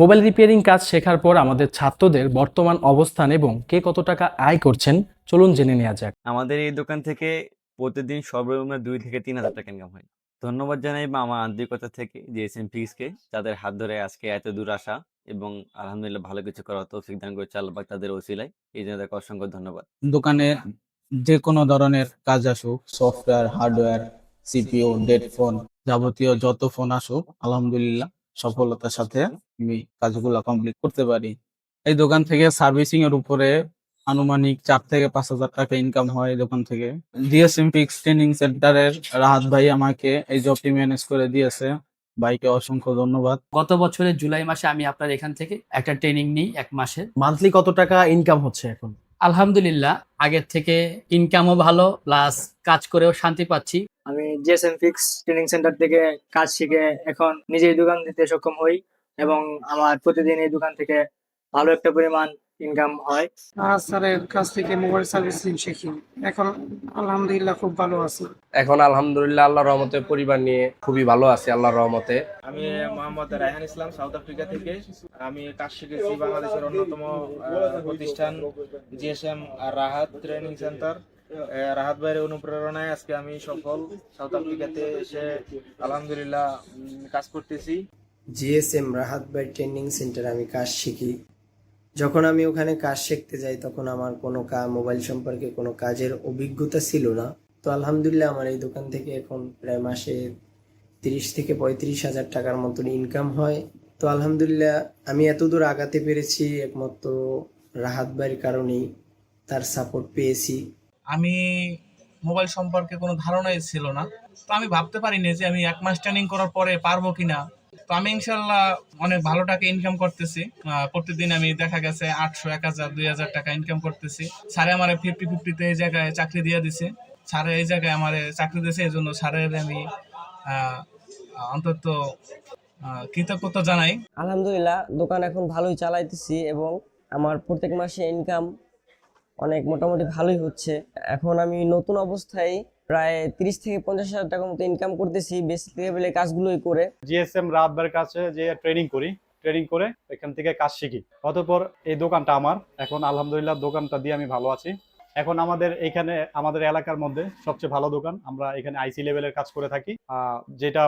Mobile repairing কাজ শেখার পর আমাদের ছাত্রদের বর্তমান অবস্থান এবং কে কত টাকা আয় করছেন চলুন জেনে নেওয়া যাক। আমাদের এই দোকান থেকে প্রতিদিন সর্বনিম্ন দুই থেকে তিন হাজার টাকা ইনকাম হয়। ধন্যবাদ জানাই বা আমার আন্তরিকতা থেকে জিএসএম ফিক্সকে তাদের হাত ধরে আজকে এত দূর আসা এবং আলহামদুলিল্লাহ ভালো কিছু করার তৌফিক দান করে চালবাক তাদের ওসিলায়। এই জন্য তাকে অসংখ্য ধন্যবাদ। দোকানে যে কোনো ধরনের কাজ আসুক software hardware CPU dead phone যাবতীয় যত ফোন আসুক আলহামদুলিল্লাহ। সফলতার সাথে আমি কাজগুলো কমপ্লিট করতে পারি। এই দোকান থেকে সার্ভিসিং এর উপরে আনুমানিক চার থেকে পাঁচ হাজার টাকা ইনকাম হয় এই দোকান থেকে। ডিএসএম ফিক্স ট্রেনিং সেন্টারের রাহাত ভাই আমাকে এই জবটি ম্যানেজ করে দিয়েছে। ভাইকে অসংখ্য ধন্যবাদ। গত বছরের জুলাই মাসে আমি আপনার এখান থেকে একটা ট্রেনিং নিই এক মাসের মান্থলি কত টাকা ইনকাম হচ্ছে এখন? আলহামদুলিল্লাহ আগের থেকে ইনকামও ভালো প্লাস কাজ করেও শান্তি পাচ্ছি। আমি জিএসএম ফিক্স ট্রেনিং সেন্টার থেকে কাজ শিখে এখন নিজেই দোকান দিতে সক্ষম হই এবং আমার প্রতিদিন এই দোকান থেকে ভালো একটা পরিমাণ ইনকাম হয়। আর স্যারের কাছ থেকে মোবাইল সার্ভিসিং শিখি। এখন আলহামদুলিল্লাহ খুব ভালো আছি। এখন আলহামদুলিল্লাহ আল্লাহর রহমতে পরিবার নিয়ে খুবই ভালো আছি আল্লাহর রহমতে। আমি মোহাম্মদ রায়হান ইসলাম সাউথ আফ্রিকা থেকে। আমি কাজ শিখেছি বাংলাদেশের অন্যতম প্রতিষ্ঠান GSM Rahat training centre Rahat ভাইয়ের অনুপ্রেরণায় আজকে আমি সফল। সাউথ আফ্রিকাতে এসে আলহামদুলিল্লাহ কাজ করতেছি। জিএসএম রাহাত বাই ট্রেনিং সেন্টারে আমি কাজ শিখি। যখন আমি ওখানে কাজ শিখতে যাই, তখন আমার কোনো কাজ মোবাইল সম্পর্কে কোনো কাজের অভিজ্ঞতা ছিল না। তো আলহামদুলিল্লাহ, আমার এই দোকান থেকে এখন প্রায় মাসে তিরিশ থেকে পঁয়ত্রিশ হাজার টাকার মতন ইনকাম হয়। তো আলহামদুলিল্লাহ, আমি এতদূর আগাতে পেরেছি, একমাত্র রাহাত ভাইয়ের কারণেই তার সাপোর্ট পেয়েছি। আমি মোবাইল সম্পর্কে কোনো ধারণাই ছিল না। তো আমি ভাবতে পারিনি যে আমি এক মাস ট্রেনিং করার পরে পারব কিনা। তো আমি ইনশাল্লাহ অনেক ভালো টাকা ইনকাম করতেছি প্রতিদিন আমি দেখা গেছে আটশো, এক হাজার, দুই হাজার টাকা ইনকাম করতেছি। স্যারে আমার ফিফটি ফিফটিতে এই জায়গায় চাকরি দিয়ে দিছে। স্যারে এই জায়গায় আমার চাকরি দিয়েছে, এই জন্য স্যারের আমি অন্তত কৃতজ্ঞতা জানাই। আলহামদুলিল্লাহ, দোকান এখন ভালোই চালাইতেছি এবং আমার প্রত্যেক মাসে ইনকাম অনেক মোটামুটি ভালোই হচ্ছে। এখন আমি নতুন অবস্থায় প্রায় তিরিশ থেকে পঞ্চাশ হাজার টাকার মতো ইনকাম করতেছি বেসিক লেভেলে কাজগুলোই করে। জিএসএম রাব্বার কাছে যে ট্রেনিং করি ট্রেনিং করে এখান থেকে কাজ শিখি। অতপর এই দোকানটা আমার। এখন আলহামদুলিল্লাহ দোকানটা দিয়ে আমি ভালো আছি। এখন আমাদের এখানে, আমাদের এলাকার মধ্যে সবচেয়ে ভালো দোকান, আমরা এখানে আইসি লেভেলের কাজ করে থাকি। যেটা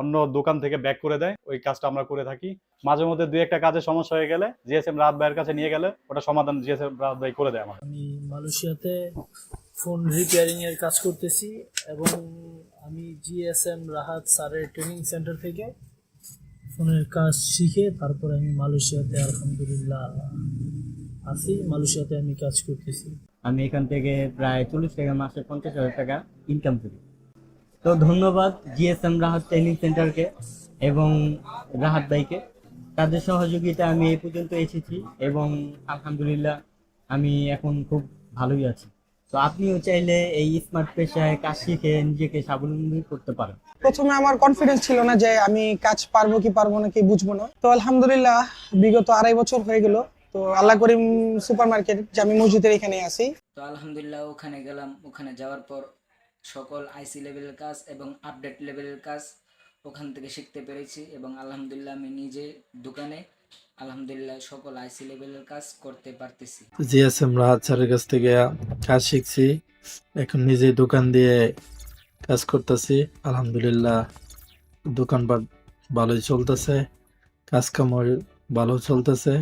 অন্য দোকান থেকে ব্যাক করে দেয়, ওই কাজটা আমরা করে থাকি। মাঝে মধ্যে দুই একটা কাজে সমস্যা হয়ে গেলে জিএসএম রাত ভাইয়ের কাছে নিয়ে গেলে ওটা সমাধান জিএসএম রাত ভাই করে দেয় আমার আমি মালয়েশিয়াতে ফোন রিপেয়ারিং এর কাজ করতেছি এবং আমি জিএসএম রাহাত স্যারের ট্রেনিং সেন্টার থেকে ফোনের কাজ শিখে তারপরে আমি মালয়েশিয়াতে আলহামদুলিল্লাহ আছি। মালয়েশিয়াতে আমি কাজ করতেছি। আমি এখান থেকে প্রায় চল্লিশ টাকা, মাসে পঞ্চাশ হাজার টাকা ইনকাম করি। তো ধন্যবাদ জিএসএম রাহাত ট্রেনিং সেন্টারকে এবং রাহাত ভাইকে। তাদের সহযোগিতা আমি এই পর্যন্ত এসেছি এবং আলহামদুলিল্লাহ আমি এখন খুব ভালোই আছি। তো আপনিও চাইলে এই স্মার্ট পেশায় কাজ শিখে নিজেকে স্বাবলম্বী করতে পারেন। প্রথমে আমার কনফিডেন্স ছিল না যে আমি কাজ পারব কি পারব না, কি বুঝব না। তো আলহামদুলিল্লাহ, বিগত আড়াই বছর হয়ে গেল। তো আল্লাহ করিম সুপার মার্কেট জামি মসজিদের এখানে আছি। তো আলহামদুলিল্লাহ ওখানে গেলাম। ওখানে যাওয়ার পর সকল আইসি লেভেলের কাজ এবং আপডেট লেভেলের কাজ ওখান থেকে শিখতে পেরেছি এবং আলহামদুলিল্লাহ আমি নিজে দোকানে আলহামদুলিল্লাহ সকল আইসি লেভেলের কাজ করতে পারতেছি। জিএসএম রাহাত স্যারের কাছ থেকে কাজ শিখছি। এখন নিজে দোকান দিয়ে কাজ করতেছি। আলহামদুলিল্লাহ দোকানপাট ভালোই চলতেছে। কাজকাম ভালো চলতেছে।